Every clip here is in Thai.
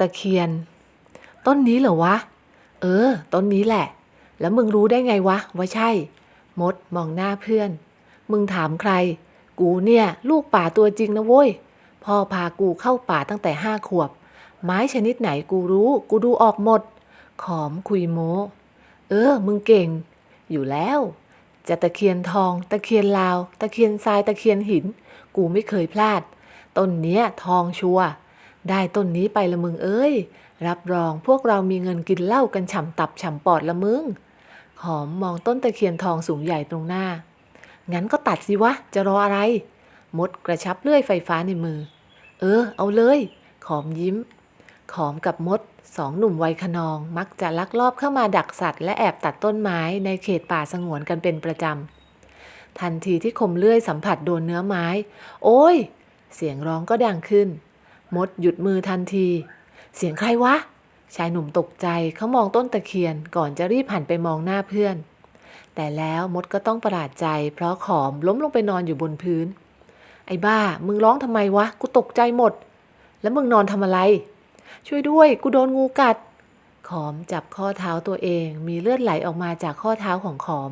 ตะเคียน ต้นนี้เหรอวะ เออ ต้นนี้แหละ แล้วมึงรู้ได้ไงวะ ว่าใช่ มดมองหน้าเพื่อน มึงถามใคร กูเนี่ย ลูกป่าตัวจริงนะเว้ย พ่อพากูเข้าป่าตั้งแต่ห้าขวบ ไม้ชนิดไหนกูรู้ กูดูออกหมด ขอมคุยโมเออ มึงเก่ง อยู่แล้ว จะตะเคียนทอง ตะเคียนลาว ตะเคียนทราย ตะเคียนหิน กูไม่เคยพลาด ต้นเนี้ยทองชัวร์ ได้ต้นนี้ไปละมึงเอ้ย รับรองพวกเรามีเงินกินเหล้ากันฉ่ำตับฉ่ำปอดละมึง หอมมองต้นตะเคียนทองสูงใหญ่ตรงหน้า งั้นก็ตัดสิวะ จะรออะไร มดกระชับเลื่อยไฟฟ้าในมือ เออ เอาเลย ขอมยิ้ม ขอมกับมดสองหนุ่มวัยขนอง มักจะลักลอบเข้ามาดักสัตว์ และแอบตัดต้นไม้ในเขตป่าสงวนกันเป็นประจำ ทันทีที่คมเลื่อยสัมผัสโดนเนื้อไม้ โอ้ย เสียงร้องก็ดังขึ้น มดหยุดมือทันที เสียงใครวะ ชายหนุ่มตกใจเขามองต้นตะเคียนก่อนจะรีบหันไปมองหน้าเพื่อน แต่แล้วมดก็ต้องประหลาดใจ เพราะขอมล้มลงไปนอนอยู่บนพื้น ไอ้บ้า มึงร้องทำไมวะ กูตกใจหมด แล้วมึงนอนทำอะไร ช่วยด้วย กูโดนงูกัด ขอมจับข้อเท้าตัวเอง มีเลือดไหลออกมาจากข้อเท้าของขอม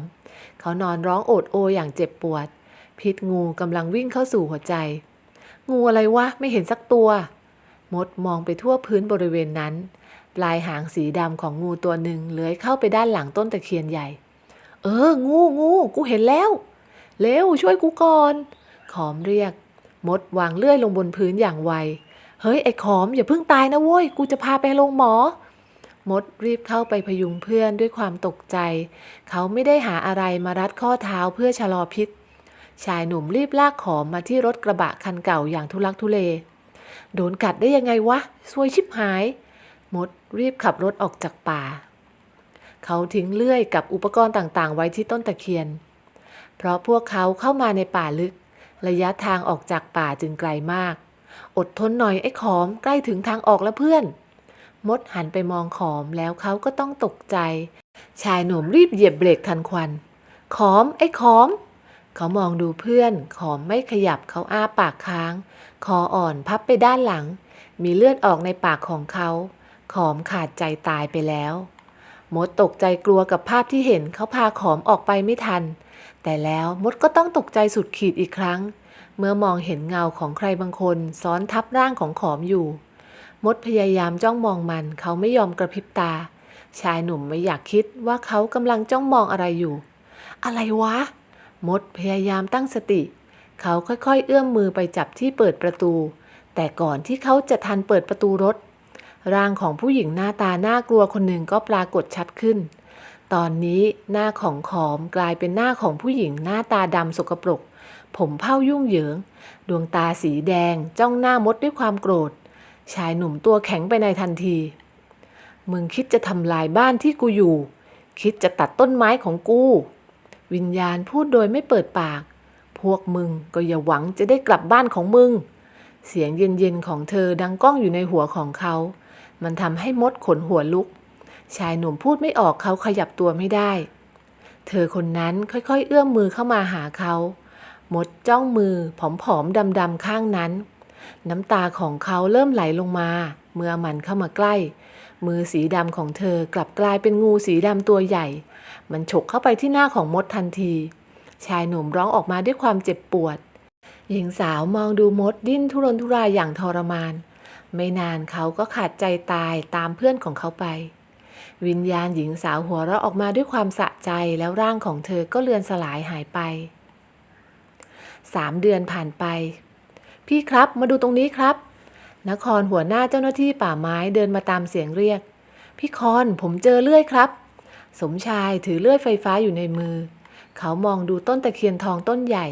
เขานอนร้องโอดโออย่างเจ็บปวด พิษงูกำลังวิ่งเข้าสู่หัวใจ งูอะไรวะไม่เห็นสักตัว มดมองไปทั่วพื้นบริเวณนั้น ปลายหางสีดำของงูตัวหนึ่งเลื้อยเข้าไปด้านหลังต้นตะเคียนใหญ่ เออ งูงูกูเห็นแล้วเร็วช่วยกูก่อนขอมเรียก มดวางเลื่อยลงบนพื้นอย่างไว เฮ้ย ไอ้ขอมอย่าเพิ่งตายนะโว้ย กูจะพาไปโรงหมอ มดรีบเข้าไปพยุงเพื่อนด้วยความตกใจ เขาไม่ได้หาอะไรมารัดข้อเท้าเพื่อชะลอพิษ ชายหนุ่มรีบลากขอมมาที่รถกระบะคันเก่าอย่างทุลักทุเล โดนกัดได้ยังไงวะซวยชิบหาย มดรีบขับรถออกจากป่า เขาทิ้งเลื่อยกับอุปกรณ์ต่างๆ ไว้ที่ต้นตะเคียน เพราะพวกเขาเข้ามาในป่าลึก ระยะทางออกจากป่าจึงไกลมาก อดทนหน่อยไอ้ขอมใกล้ถึงทางออกแล้วเพื่อน มดหันไปมองขอมแล้วเขาก็ต้องตกใจ ชายหนุ่มรีบเหยียบเบรกทันควัน ขอมไอ้ขอม เขามองดูเพื่อน ขอมไม่ขยับเขาอ้าปากค้าง คออ่อนพับไปด้านหลัง มีเลือดออกในปากของเขา ขอมขาดใจตายไปแล้ว มดตกใจกลัวกับภาพที่เห็นเขาพาขอมออกไปไม่ทัน แต่แล้วมดก็ต้องตกใจสุดขีดอีกครั้ง เมื่อมองเห็นเงาของใครบางคนซ้อนทับร่างของขอมอยู่ มดพยายามจ้องมองมัน เขาไม่ยอมกระพริบตา ชายหนุ่มไม่อยากคิดว่าเขากำลังจ้องมองอะไรอยู่ อะไรวะ มดพยายามตั้งสติ เขาค่อยๆ เอื้อมมือไปจับที่เปิดประตู แต่ก่อนที่เขาจะทันเปิดประตูรถ ร่างของผู้หญิงหน้าตาน่ากลัวคนหนึ่งก็ปรากฏชัดขึ้น ตอนนี้หน้าของขอมกลายเป็นหน้าของผู้หญิงหน้าตาดำสกปรก ผมเผ้ายุ่งเหยิง ดวงตาสีแดงจ้องหน้ามดด้วยความโกรธ ชายหนุ่มตัวแข็งไปในทันที มึงคิดจะทำลายบ้านที่กูอยู่ คิดจะตัดต้นไม้ของกู วิญญาณพูดโดยไม่เปิดปาก พวกมึงก็อย่าหวังจะได้กลับบ้านของมึง เสียงเย็นๆของเธอดังก้องอยู่ในหัวของเขา มันทำให้มดขนหัวลุก ชายหนุ่มพูดไม่ออกเขาขยับตัวไม่ได้ เธอคนนั้นค่อยๆ เอื้อมมือเข้ามาหาเขามดจ้องมือผอมๆดำๆข้างนั้น น้ำตาของเขาเริ่มไหลลงมา เมื่อมันเข้ามาใกล้ มือสีดำของเธอกลับกลายเป็นงูสีดำตัวใหญ่ มันฉกเข้าไปที่หน้าของมดทันที ชายหนุ่มร้องออกมาด้วยความเจ็บปวด หญิงสาวมองดูมดดิ้นทุรนทุรายอย่างทรมาน ไม่นานเขาก็ขาดใจตายตามเพื่อนของเขาไป วิญญาณหญิงสาวหัวเราะออกมาด้วยความสะใจแล้วร่างของเธอก็เลือนสลายหายไปสามเดือนผ่านไป พี่ครับมาดูตรงนี้ครับ นครหัวหน้าเจ้าหน้าที่ป่าไม้เดินมาตามเสียงเรียก พี่คอนผมเจอเลื่อยครับ สมชายถือเลื่อยไฟฟ้าอยู่ในมือ เขามองดูต้นตะเคียนทองต้นใหญ่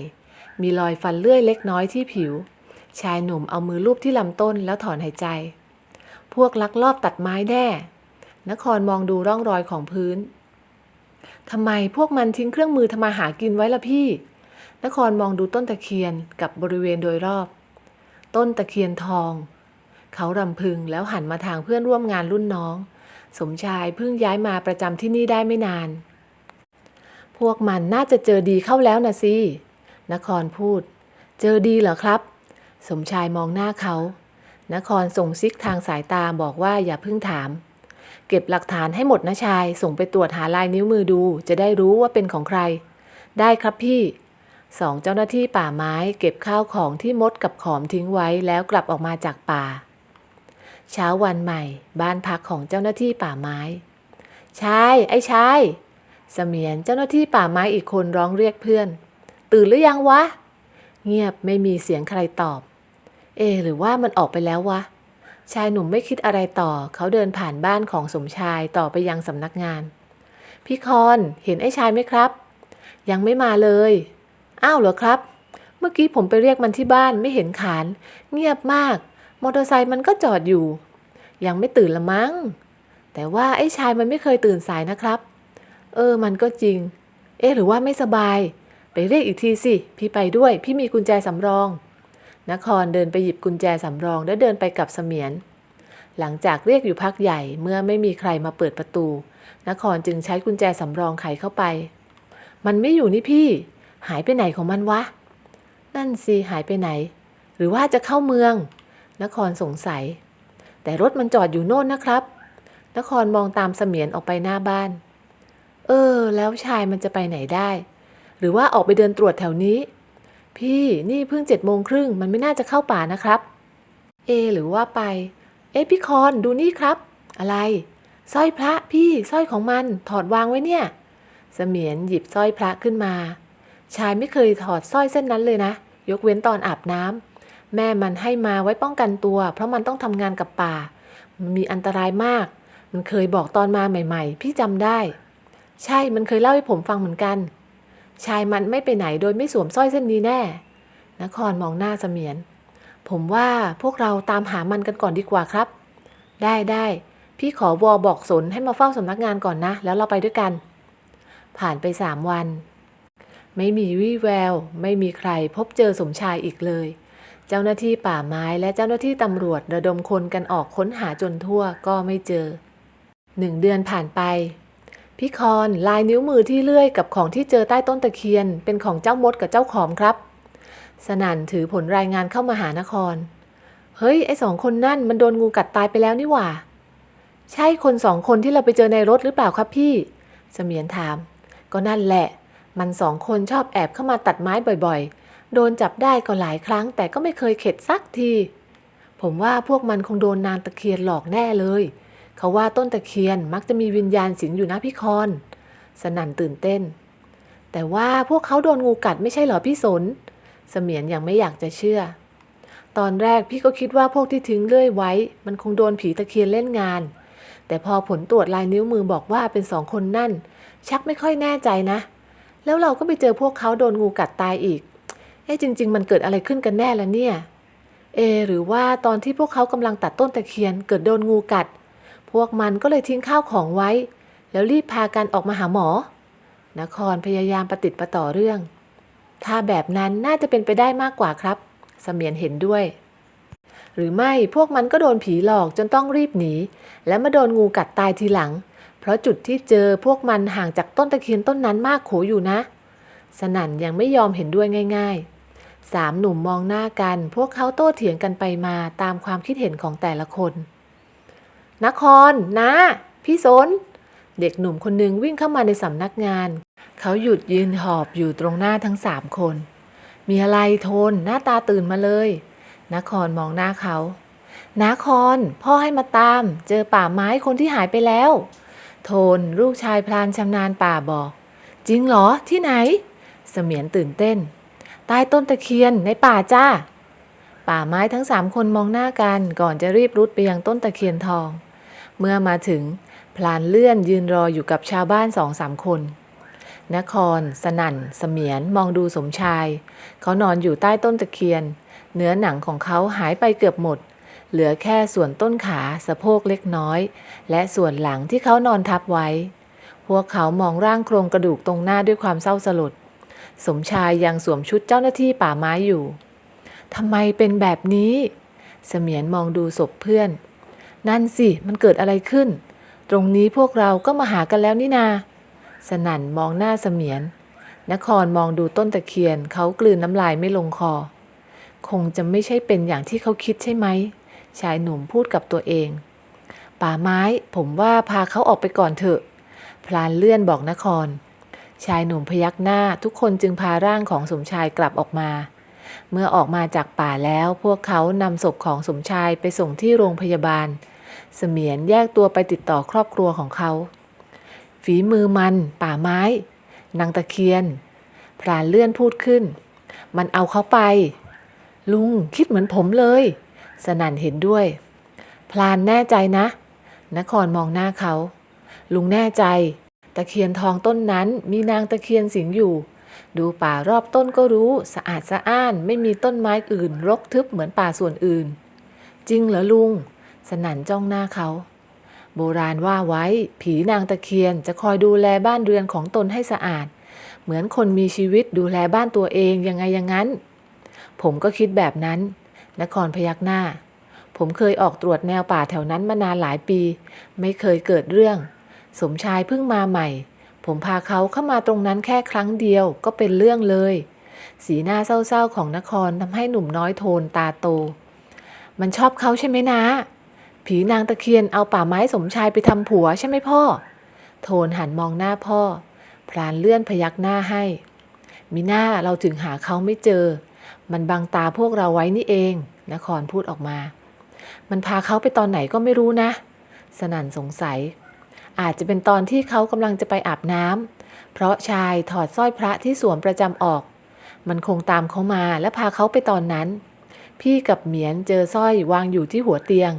มีรอยฟันเลื่อยเล็กน้อยที่ผิว ชายหนุ่มเอามือลูบที่ลำต้นแล้วถอนหายใจ พวกลักลอบตัดไม้แน่ นครมองดูร่องรอยของพื้นทำไมพวกมันทิ้งเครื่องมือทำมาหากินไว้ละพี่ นครมองดูต้นตะเคียนกับบริเวณโดยรอบ ต้นตะเคียนทอง เขารำพึงแล้วหันมาทางเพื่อนร่วมงานรุ่นน้อง สมชายเพิ่งย้ายมาประจำที่นี่ได้ไม่นาน พวกมันน่าจะเจอดีเข้าแล้วนะสิ นครพูด เจอดีเหรอครับ สมชายมองหน้าเขา นครส่งซิกทางสายตาบอกว่าอย่าเพิ่งถาม เก็บหลักฐานให้หมดนะชาย ส่งไปตรวจหาลายนิ้วมือดู จะได้รู้ว่าเป็นของใคร ได้ครับพี่สองเจ้าหน้าที่ป่าไม้เก็บข้าวของที่มดกับขอมทิ้งไว้แล้วกลับออกมาจากป่า เช้าวันใหม่ บ้านพักของเจ้าหน้าที่ป่าไม้ ชาย ไอ้ชายเสมียนเจ้าหน้าที่ป่าไม้อีกคนร้องเรียกเพื่อน ตื่นหรือยังวะ เงียบไม่มีเสียงใครตอบ เอ หรือว่ามันออกไปแล้ววะ ชายหนุ่มไม่คิดอะไรต่อ เขาเดินผ่านบ้านของสมชายต่อไปยังสำนักงาน พี่คอนเห็นไอ้ชายไหมครับ ยังไม่มาเลย อ้าวเหรอครับ เมื่อกี้ผมไปเรียกมันที่บ้านไม่เห็นขาน เงียบมาก มอเตอร์ไซค์มันก็จอดอยู่ ยังไม่ตื่นละมั้ง แต่ว่าไอ้ชายมันไม่เคยตื่นสายนะครับ เออ มันก็จริง เอ๊หรือว่าไม่สบาย ไปเรียกอีกทีสิ พี่ไปด้วย พี่มีกุญแจสำรอง นครเดินไปหยิบกุญแจสำรองแล้วเดินไปกับเสมียน หลังจากเรียกอยู่พักใหญ่เมื่อไม่มีใครมาเปิดประตู นครจึงใช้กุญแจสำรองไขเข้าไป มันไม่อยู่นี่พี่ หายไปไหนของมันวะ นั่นสิหายไปไหน หรือว่าจะเข้าเมือง นครสงสัย แต่รถมันจอดอยู่โน่นนะครับ นครมองตามเสมียนออกไปหน้าบ้าน เออ แล้วชายมันจะไปไหนได้ หรือว่าออกไปเดินตรวจแถวนี้ พี่นี่เพิ่งเจ็ดโมงครึ่งมันไม่น่าจะเข้าป่านะครับ เอ หรือว่าไป เอ๊พี่คอนดูนี่ครับ อะไรสร้อยพระพี่สร้อยของมันถอดวางไว้เนี่ย เสมียนหยิบสร้อยพระขึ้นมา ชายไม่เคยถอดสร้อยเส้นนั้นเลยนะ ยกเว้นตอนอาบน้ำ แม่มันให้มาไว้ป้องกันตัว เพราะมันต้องทำงานกับป่า มันมีอันตรายมาก มันเคยบอกตอนมาใหม่ ๆ พี่จำได้ ใช่ มันเคยเล่าให้ผมฟังเหมือนกัน ชายมันไม่ไปไหนโดยไม่สวมสร้อยเส้นนี้แน่ นครมองหน้าเสมียน ผมว่าพวกเราตามหามันกันก่อนดีกว่าครับ ได้ได้พี่ขอวอบอกสนให้มาเฝ้าสำนักงานก่อนนะ แล้วเราไปด้วยกัน ผ่านไปสามวัน ไม่มีวี่แวว ไม่มีใครพบเจอสมชายอีกเลย เจ้าหน้าที่ป่าไม้และเจ้าหน้าที่ตำรวจระดมคนกันออกค้นหาจนทั่วก็ไม่เจอหนึ่งเดือนผ่านไป พี่คอนลายนิ้วมือที่เลื่อยกับของที่เจอใต้ต้นตะเคียน เป็นของเจ้ามดกับเจ้าขอมครับ สนั่นถือผลรายงานเข้ามาหานคร เฮ้ย ไอสองคนนั่นมันโดนงูกัดตายไปแล้วนี่หว่า ใช่คนสองคนที่เราไปเจอในรถหรือเปล่าครับพี่ เสมียนถาม ก็นั่นแหละ มันสองคนชอบแอบเข้ามาตัดไม้บ่อยๆ โดนจับได้ก็หลายครั้ง แต่ก็ไม่เคยเข็ดสักที ผมว่าพวกมันคงโดนนางตะเคียนหลอกแน่เลย เขาว่าต้นตะเคียนมักจะมีวิญญาณสิงอยู่นะพี่คอน สนั่นตื่นเต้น แต่ว่าพวกเขาโดนงูกัดไม่ใช่เหรอพี่สน เสมียนยังไม่อยากจะเชื่อ ตอนแรกพี่ก็คิดว่าพวกที่ทิ้งเลื่อยไว้ มันคงโดนผีตะเคียนเล่นงาน แต่พอผลตรวจลายนิ้วมือบอกว่าเป็นสองคนนั่น ชักไม่ค่อยแน่ใจนะ แล้วเราก็ไปเจอพวกเขาโดนงูกัดตายอีก เอ๊ะจริง ๆ มันเกิดอะไรขึ้นกันแน่ละเนี่ย เอ หรือว่าตอนที่พวกเขากำลังตัดต้นตะเคียนเกิดโดนงูกัด พวกมันก็เลยทิ้งข้าวของไว้ แล้วรีบพากันออกมาหาหมอ นครพยายามประติดประต่อเรื่อง ถ้าแบบนั้นน่าจะเป็นไปได้มากกว่าครับเสมียนเห็นด้วย หรือไม่พวกมันก็โดนผีหลอกจนต้องรีบหนี และมาโดนงูกัดตายทีหลัง เพราะจุดที่เจอพวกมันห่างจากต้นตะเคียนต้นนั้นมากโขอยู่นะ สนั่นยังไม่ยอมเห็นด้วยง่าย ๆ สามหนุ่มมองหน้ากัน พวกเขาโต้เถียงกันไปมาตามความคิดเห็นของแต่ละคน นครนะ พี่สน เด็กหนุ่มคนหนึ่งวิ่งเข้ามาในสำนักงาน เขาหยุดยืนหอบอยู่ตรงหน้าทั้งสามคน มีอะไรโทน หน้าตาตื่นมาเลย นครมองหน้าเขานาคร พ่อให้มาตาม เจอป่าไม้คนที่หายไปแล้ว โทน ลูกชายพลานชำนาญป่าบอก จริงเหรอที่ไหน เสมียนตื่นเต้น ใต้ต้นตะเคียนในป่าจ้า ป่าไม้ทั้งสามคนมองหน้ากันก่อนจะรีบรุดไปยังต้นตะเคียนทอง เมื่อมาถึงพลานเลื่อนยืนรออยู่กับชาวบ้านสองสามคน นคร สนั่น เสมียนมองดูสมชาย เขานอนอยู่ใต้ต้นตะเคียน เนื้อหนังของเขาหายไปเกือบหมด เหลือแค่ส่วนต้นขาสะโพกเล็กน้อย และส่วนหลังที่เขานอนทับไว้ พวกเขามองร่างโครงกระดูกตรงหน้าด้วยความเศร้าสลด สมชายยังสวมชุดเจ้าหน้าที่ป่าไม้อยู่ทำไมเป็นแบบนี้ เสมียนมองดูศพเพื่อน นั่นสิมันเกิดอะไรขึ้น ตรงนี้พวกเราก็มาหากันแล้วนี่นา สนั่นมองหน้าเสมียน นครมองดูต้นตะเคียนเขากลืนน้ำลายไม่ลงคอ คงจะไม่ใช่เป็นอย่างที่เขาคิดใช่ไหม ชายหนุ่มพูดกับตัวเอง ป่าไม้ผมว่าพาเขาออกไปก่อนเถอะ พลานเลื่อนบอกนคร ชายหนุ่มพยักหน้าทุกคนจึงพาร่างของสมชายกลับออกมา เมื่อออกมาจากป่าแล้วพวกเขานำศพของสมชายไปส่งที่โรงพยาบาล เสมียนแยกตัวไปติดต่อครอบครัวของเขา ฝีมือมัน ป่าไม้ นางตะเคียน พรานเลื่อนพูดขึ้น มันเอาเขาไป ลุงคิดเหมือนผมเลย สนั่นเห็นด้วยพลานแน่ใจนะ นครมองหน้าเขา ลุงแน่ใจ ตะเคียนทองต้นนั้นมีนางตะเคียนสิงอยู่ ดูป่ารอบต้นก็รู้สะอาดสะอ้านไม่มีต้นไม้อื่น รกทึบเหมือนป่าส่วนอื่น จริงเหรอลุง สนั่นจ้องหน้าเขา โบราณว่าไว้ ผีนางตะเคียนจะคอยดูแลบ้านเรือนของตนให้สะอาด เหมือนคนมีชีวิตดูแลบ้านตัวเองยังไงอย่างนั้น ผมก็คิดแบบนั้น นครพยักหน้าผมเคยออกตรวจแนวป่าแถวนั้นมานานหลายปี ไม่เคยเกิดเรื่อง สมชายเพิ่งมาใหม่ ผมพาเขาเข้ามาตรงนั้นแค่ครั้งเดียวก็เป็นเรื่องเลย สีหน้าเศร้าๆของนครทำให้หนุ่มน้อยโทนตาโต มันชอบเขาใช่ไหมนะ ผีนางตะเคียนเอาป่าไม้สมชายไปทำผัวใช่ไหมพ่อ โทนหันมองหน้าพ่อ พรานเลื่อนพยักหน้าให้มีหน้าเราถึงหาเขาไม่เจอ มันบังตาพวกเราไว้นี่เอง นครพูดออกมา มันพาเขาไปตอนไหนก็ไม่รู้นะ สนั่นสงสัย อาจจะเป็นตอนที่เขากำลังจะไปอาบน้ำเพราะชายถอดสร้อยพระที่สวมประจำออก มันคงตามเขามาและพาเขาไปตอนนั้น พี่กับเหมียนเจอสร้อยวางอยู่ที่หัวเตียง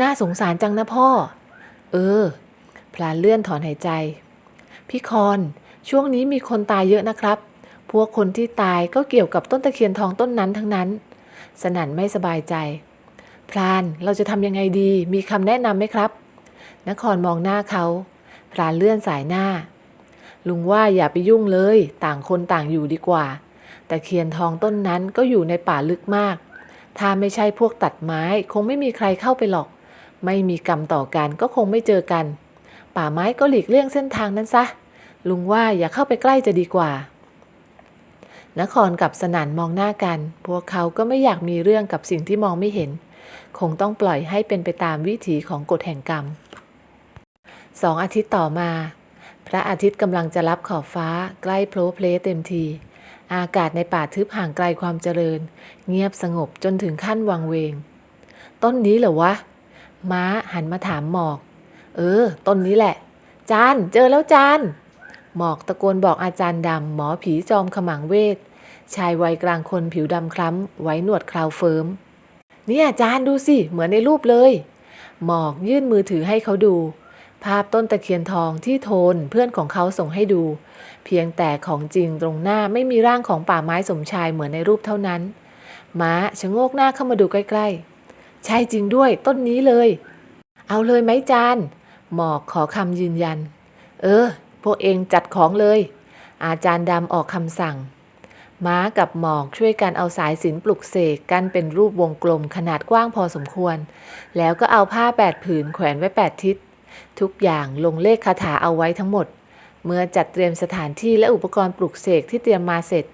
น่าสงสารจังนะพ่อ เออ พลานเลื่อนถอนหายใจ พี่คอน ช่วงนี้มีคนตายเยอะนะครับ พวกคนที่ตายก็เกี่ยวกับต้นตะเคียนทองต้นนั้นทั้งนั้น สนั่นไม่สบายใจพรานเราจะทำยังไงดี มีคำแนะนำไหมครับ นครมองหน้าเขา พรานเลื่อนสายหน้า ลุงว่าอย่าไปยุ่งเลย ต่างคนต่างอยู่ดีกว่า แต่เคียนทองต้นนั้นก็อยู่ในป่าลึกมาก ถ้าไม่ใช่พวกตัดไม้คงไม่มีใครเข้าไปหรอก ไม่มีกรรมต่อกันก็คงไม่เจอกัน ป่าไม้ก็หลีกเลี่ยงเส้นทางนั้นซะ ลุงว่าอย่าเข้าไปใกล้จะดีกว่านครกับสนันมองหน้ากัน พวกเขาก็ไม่อยากมีเรื่องกับสิ่งที่มองไม่เห็น คงต้องปล่อยให้เป็นไปตามวิถีของกฎแห่งกรรม สองอาทิตย์ต่อมา พระอาทิตย์กำลังจะรับขอบฟ้าใกล้โพลเพลเต็มที อากาศในป่าทึบห่างไกลความเจริญ เงียบสงบจนถึงขั้นวังเวง ต้นนี้เหรอวะ ม้าหันมาถามหมอก เออ ต้นนี้แหละ จาน เจอแล้วจาน หมอกตะโกนบอกอาจารย์ดำหมอผีจอมขมังเวท ชายวัยกลางคนผิวดำคล้ำ ไว้หนวดคราวเฟิร์มเนี่ยอาจารย์ดูสิ เหมือนในรูปเลย หมอกยื่นมือถือให้เขาดู ภาพต้นตะเคียนทองที่โทนเพื่อนของเขาส่งให้ดู เพียงแต่ของจริงตรงหน้าไม่มีร่างของป่าไม้สมชายเหมือนในรูปเท่านั้น ม้าชะโงกหน้าเข้ามาดูใกล้ๆ ใช่จริงด้วยต้นนี้เลย เอาเลยไหมจาน หมอกขอคำยืนยัน เออ พวกเองจัดของเลย อาจารย์ดำออกคำสั่ง ม้ากับหมอกช่วยกันเอาสายสินปลุกเสกกันเป็นรูปวงกลมขนาดกว้างพอสมควร แล้วก็เอาผ้าแปดผืนแขวนไว้แปดทิศ ทุกอย่างลงเลขคาถาเอาไว้ทั้งหมด เมื่อจัดเตรียมสถานที่และอุปกรณ์ปลุกเสกที่เตรียมมาเสร็จ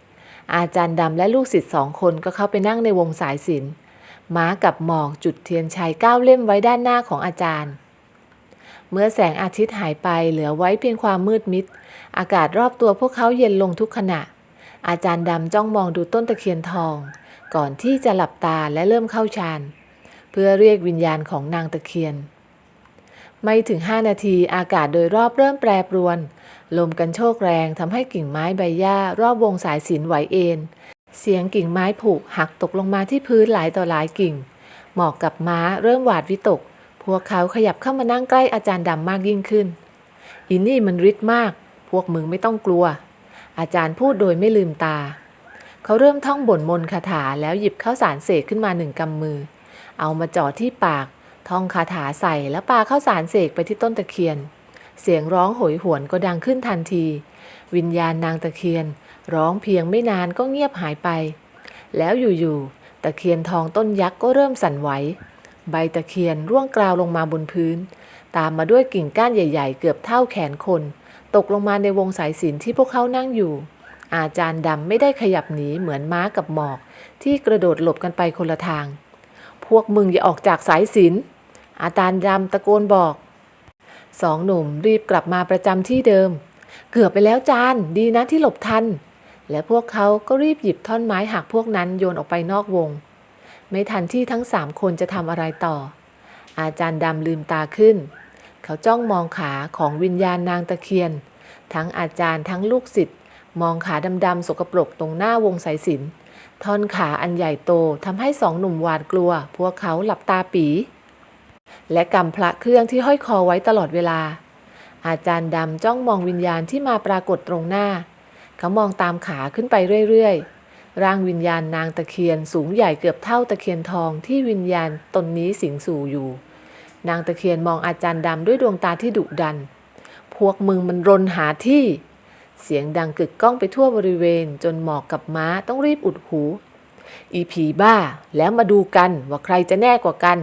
อาจารย์ดำและลูกศิษย์สองคนก็เข้าไปนั่งในวงสายสิญจนม้ากับหมอกจุดเทียนชัยก้าเล่มไว้ด้านหน้าของอาจารย์ เมื่อแสงอาทิตย์หายไปเหลือไว้เพียงความมืดมิด อากาศรอบตัวพวกเขาเย็นลงทุกขณะ อาจารย์ดำจ้องมองดูต้นตะเคียนทอง ก่อนที่จะหลับตาและเริ่มเข้าฌานเพื่อเรียกวิญญาณของนางตะเคียน ไม่ถึง 5 นาทีอากาศโดยรอบเริ่มแปรปรวน ลมกันโชกแรงทำให้กิ่งไม้ใบหญ้ารอบวงสายสินไหวเอ็นเสียงกิ่งไม้ผุหักตกลงมาที่พื้นหลายต่อหลายกิ่ง หมอกกับม้าเริ่มหวาดวิตก พวกเขาขยับเข้ามานั่งใกล้อาจารย์ดำมากยิ่งขึ้น อินนี่มันฤทธิ์มาก พวกมึงไม่ต้องกลัว อาจารย์พูดโดยไม่ลืมตา เขาเริ่มท่องบ่นมนต์คาถาแล้วหยิบข้าวสารเศษขึ้นมาหนึ่งกำมือ เอามาจ่อที่ปาก ท่องคาถาใส่แล้วปาเข้าสารเสกไปที่ต้นตะเคียน เสียงร้องโหยหวนก็ดังขึ้นทันที วิญญาณนางตะเคียน ร้องเพียงไม่นานก็เงียบหายไป แล้วอยู่ๆตะเคียนทองต้นยักษ์ก็เริ่มสั่นไหว ใบตะเคียนร่วงกราวลงมาบนพื้น ตามมาด้วยกิ่งก้านใหญ่ ๆ เกือบเท่าแขนคน ตกลงมาในวงสายสินที่พวกเขานั่งอยู่ อาจารย์ดำไม่ได้ขยับหนีเหมือนม้ากับหมอก ที่กระโดดหลบกันไปคนละทาง พวกมึงอย่าออกจากสายสินอาจารย์ดำตะโกนบอก สองหนุ่มรีบกลับมาประจำที่เดิม เกือบไปแล้วจานดีนะที่หลบทัน และพวกเขาก็รีบหยิบท่อนไม้หักพวกนั้นโยนออกไปนอกวง ไม่ทันที่ทั้งสามคนจะทำอะไรต่อ อาจารย์ดำลืมตาขึ้น เขาจ้องมองขาของวิญญาณนางตะเคียน ทั้งอาจารย์ทั้งลูกศิษย์มองขาดำๆสกปรกตรงหน้าวงสายสิญจน ท่อนขาอันใหญ่โตทำให้สองหนุ่มหวาดกลัว พวกเขาหลับตาปี และกำพระเครื่องที่ห้อยคอไว้ตลอดเวลา อาจารย์ดำจ้องมองวิญญาณที่มาปรากฏตรงหน้า เขามองตามขาขึ้นไปเรื่อยๆ ร่างวิญญาณนางตะเคียนสูงใหญ่เกือบเท่าตะเคียนทองที่วิญญาณตนนี้สิงสู่อยู่ นางตะเคียนมองอาจารย์ดำด้วยดวงตาที่ดุดัน พวกมึงมันรนหาที่ เสียงดังกึกก้องไปทั่วบริเวณ จนหมอกกับม้าต้องรีบอุดหู อีผีบ้าแล้วมาดูกันว่าใครจะแน่กว่ากัน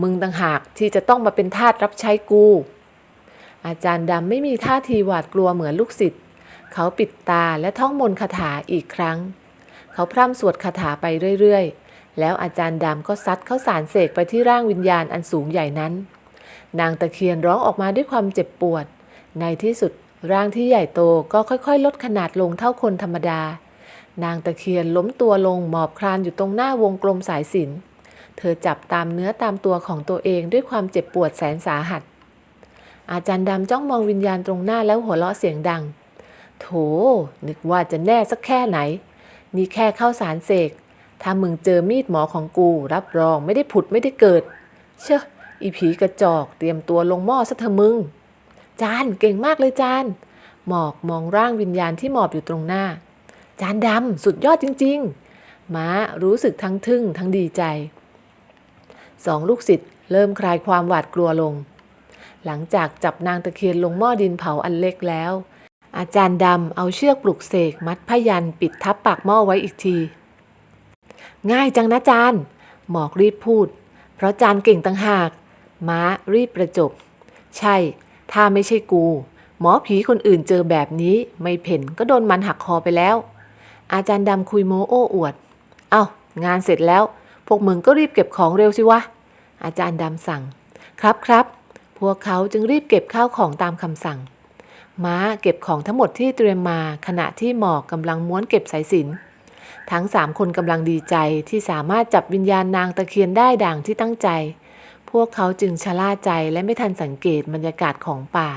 มึงต่างหากที่จะต้องมาเป็นทาสรับใช้กู อาจารย์ดำไม่มีท่าทีหวาดกลัวเหมือนลูกศิษย์ เขาปิดตาและท่องมนต์คาถาอีกครั้ง เขาพร่ำสวดคาถาไปเรื่อยๆ แล้วอาจารย์ดำก็ซัดเข้าสารเสกไปที่ร่างวิญญาณอันสูงใหญ่นั้น นางตะเคียนร้องออกมาด้วยความเจ็บปวด ในที่สุด ร่างที่ใหญ่โตก็ค่อยๆ ลดขนาดลงเท่าคนธรรมดา นางตะเคียนล้มตัวลงหมอบคลานอยู่ตรงหน้าวงกลมสายสิน เธอจับตามเนื้อตามตัวของตัวเองด้วยความเจ็บปวดแสนสาหัส อาจารย์ดำจ้องมองวิญญาณตรงหน้าแล้วหัวเราะเสียงดัง โถ นึกว่าจะแน่สักแค่ไหน นี่แค่เข้าสารเสก ถ้ามึงเจอมีดหมอของกู รับรองไม่ได้ผุดไม่ได้เกิด เชอะอีผีกระจอกเตรียมตัวลงหม้อซะเถอะมึง จานเก่งมากเลยจาน หมอกมองร่างวิญญาณที่หมอบอยู่ตรงหน้า จานดำสุดยอดจริง ๆ ม้ารู้สึกทั้งทึ่งทั้งดีใจสองลูกศิษย์เริ่มคลายความหวาดกลัวลง หลังจากจับนางตะเคียนลงหม้อดินเผาอันเล็กแล้ว อาจารย์ดำเอาเชือกปลุกเสกมัดพยันปิดทับปากหม้อไว้อีกที ง่ายจังนะจานหมอกรีบพูด เพราะจานเก่งต่างหาก ม้ารีบประจบ ใช่ ถ้าไม่ใช่กู หมอผีคนอื่นเจอแบบนี้ ไม่เพ่นก็โดนมันหักคอไปแล้ว อาจารย์ดำคุยโมโอ้อวด เอา้างานเสร็จแล้ว พวกมึงก็รีบเก็บของเร็วสิวะ อาจารย์ดำสั่ง ครับครับพวกเขาจึงรีบเก็บข้าวของตามคำสั่ง ม้าเก็บของทั้งหมดที่เตรียมมาขณะที่หมอกกำลังม้วนเก็บสายสิญจนทั้งสามคนกำลังดีใจที่สามารถจับวิญญาณนางตะเคียนได้ดังที่ตั้งใจ พวกเขาจึงชะล่าใจและไม่ทันสังเกตบรรยากาศของป่า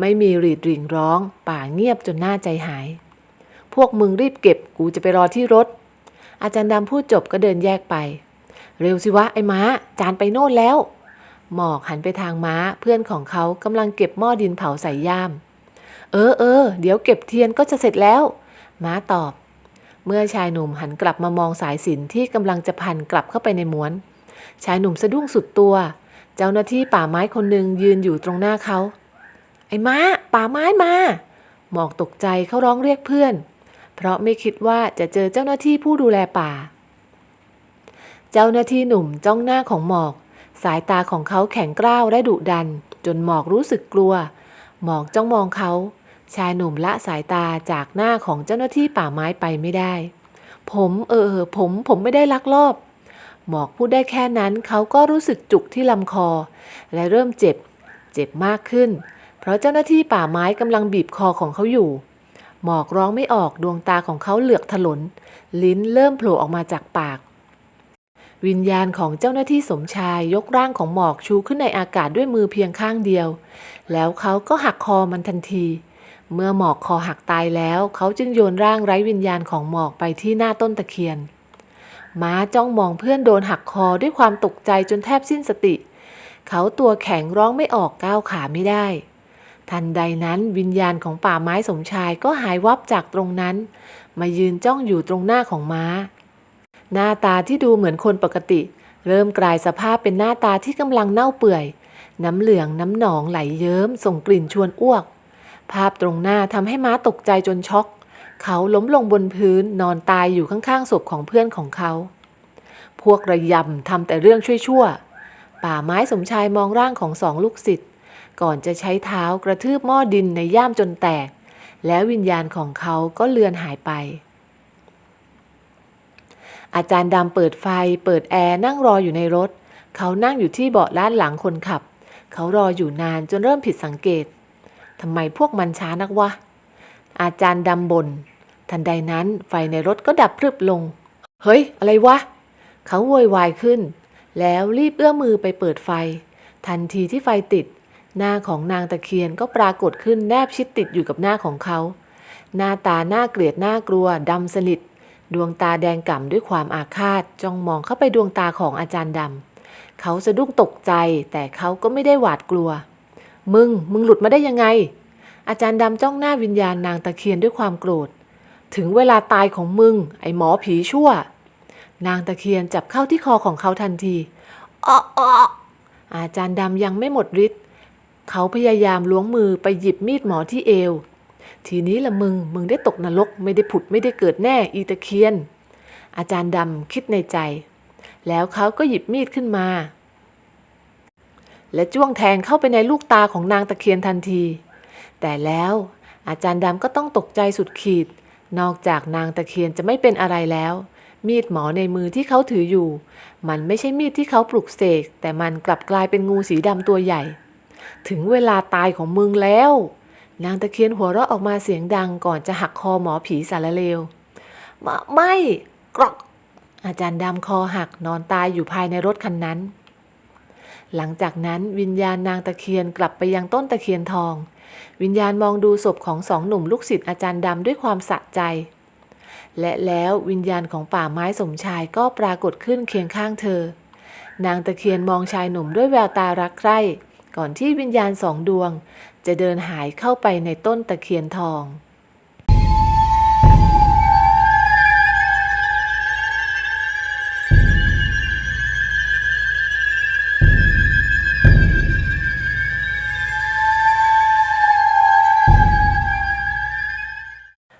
ไม่มีรีดริ่งร้อง ป่าเงียบจนน่าใจหาย พวกมึงรีบเก็บกูจะไปรอที่รถ อาจารย์ดำพูดจบก็เดินแยกไป เร็วสิวะไอ้ม้า จานไปโน่นแล้ว หมอกหันไปทางม้าเพื่อนของเขากำลังเก็บหม้อดินเผาใส่ย่าม เออเออเดี๋ยวเก็บเทียนก็จะเสร็จแล้ว ม้าตอบ เมื่อชายหนุ่มหันกลับมามองสายสินที่กำลังจะพันกลับเข้าไปในม้วน ชายหนุ่มสะดุ้งสุดตัว เจ้าหน้าที่ป่าไม้คนหนึ่งยืนอยู่ตรงหน้าเขา ไอ้ม้า ป่าไม้มา หมอกตกใจเขาร้องเรียกเพื่อน เพราะไม่คิดว่าจะเจอเจ้าหน้าที่ผู้ดูแลป่า เจ้าหน้าที่หนุ่มจ้องหน้าของหมอก สายตาของเขาแข็งกร้าวและดุดัน จนหมอกรู้สึกกลัว หมอกจ้องมองเขาชายหนุ่มละสายตาจากหน้าของเจ้าหน้าที่ป่าไม้ไปไม่ได้ ผมเออผมผมไม่ได้ลักลอบ หมอกพูดได้แค่นั้นเขาก็รู้สึกจุกที่ลำคอ และเริ่มเจ็บ เจ็บมากขึ้น เพราะเจ้าหน้าที่ป่าไม้กำลังบีบคอของเขาอยู่ หมอกร้องไม่ออกดวงตาของเขาเหลือกถลน ลิ้นเริ่มโผล่ออกมาจากปาก วิญญาณของเจ้าหน้าที่สมชายยกร่างของหมอกชูขึ้นในอากาศด้วยมือเพียงข้างเดียว แล้วเขาก็หักคอมันทันที เมื่อหมอกคอหักตายแล้ว เขาจึงโยนร่างไร้วิญญาณของหมอกไปที่หน้าต้นตะเคียน ม้าจ้องมองเพื่อนโดนหักคอด้วยความตกใจจนแทบสิ้นสติ เขาตัวแข็งร้องไม่ออกก้าวขาไม่ได้ ทันใดนั้นวิญญาณของป่าไม้สมชายก็หายวับจากตรงนั้น มายืนจ้องอยู่ตรงหน้าของม้า หน้าตาที่ดูเหมือนคนปกติ เริ่มกลายสภาพเป็นหน้าตาที่กำลังเน่าเปื่อย น้ำเหลืองน้ำหนองไหลเยิ้มส่งกลิ่นชวนอ้วก ภาพตรงหน้าทำให้ม้าตกใจจนช็อก เขาล้มลงบนพื้นนอนตายอยู่ข้างๆศพของเพื่อนของเขา พวกระยำทำแต่เรื่องชั่วๆ ป่าไม้สมชายมองร่างของสองลูกศิษย์ก่อนจะใช้เท้ากระทืบหม้อดินในย่ามจนแตก แล้ววิญญาณของเขาก็เลือนหายไป อาจารย์ดำเปิดไฟเปิดแอร์นั่งรออยู่ในรถ เขานั่งอยู่ที่เบาะด้านหลังคนขับ เขารออยู่นานจนเริ่มผิดสังเกตทำไมพวกมันช้านักวะ อาจารย์ดำบน ทันใดนั้นไฟในรถก็ดับพรึบลง เฮ้ย อะไรวะ เขาโวยวายขึ้น แล้วรีบเอื้อมมือไปเปิดไฟ ทันทีที่ไฟติด หน้าของนางตะเคียนก็ปรากฏขึ้นแนบชิดติดอยู่กับหน้าของเขา หน้าตาหน่าเกลียดหน่ากลัวดำสนิท ดวงตาแดงก่ำด้วยความอาฆาตจ้องมองเข้าไปดวงตาของอาจารย์ดำเขาสะดุ้งตกใจแต่เขาก็ไม่ได้หวาดกลัว มึง มึงหลุดมาได้ยังไง อาจารย์ดำจ้องหน้าวิญญาณนางตะเคียนด้วยความโกรธ ถึงเวลาตายของมึง ไอ้หมอผีชั่ว นางตะเคียนจับเข้าที่คอของเขาทันทีอ้ออ้ออาจารย์ดำยังไม่หมดฤทธิ์เขาพยายามล้วงมือไปหยิบมีดหมอที่เอว ทีนี้ละมึง มึงได้ตกนรกไม่ได้ผุดไม่ได้เกิดแน่อีตะเคียน อาจารย์ดำคิดในใจ แล้วเขาก็หยิบมีดขึ้นมา และจ้วงแทงเข้าไปในลูกตาของนางตะเคียนทันที แต่แล้วอาจารย์ดำก็ต้องตกใจสุดขีด นอกจากนางตะเคียนจะไม่เป็นอะไรแล้ว มีดหมอในมือที่เขาถืออยู่ มันไม่ใช่มีดที่เขาปลุกเสก แต่มันกลับกลายเป็นงูสีดำตัวใหญ่ ถึงเวลาตายของมึงแล้ว นางตะเคียนหัวเราะออกมาเสียงดังก่อนจะหักคอหมอผีสารเลวไม่ไม่กรอกอาจารย์ดำคอหักนอนตายอยู่ภายในรถคันนั้น หลังจากนั้นวิญญาณนางตะเคียนกลับไปยังต้นตะเคียนทอง วิญญาณมองดูศพของสองหนุ่มลูกศิษย์อาจารย์ดำด้วยความสะใจ และแล้ววิญญาณของป่าไม้สมชายก็ปรากฏขึ้นเคียงข้างเธอ นางตะเคียนมองชายหนุ่มด้วยแววตารักใคร่ ก่อนที่วิญญาณสองดวง จะเดินหายเข้าไปในต้นตะเคียนทอง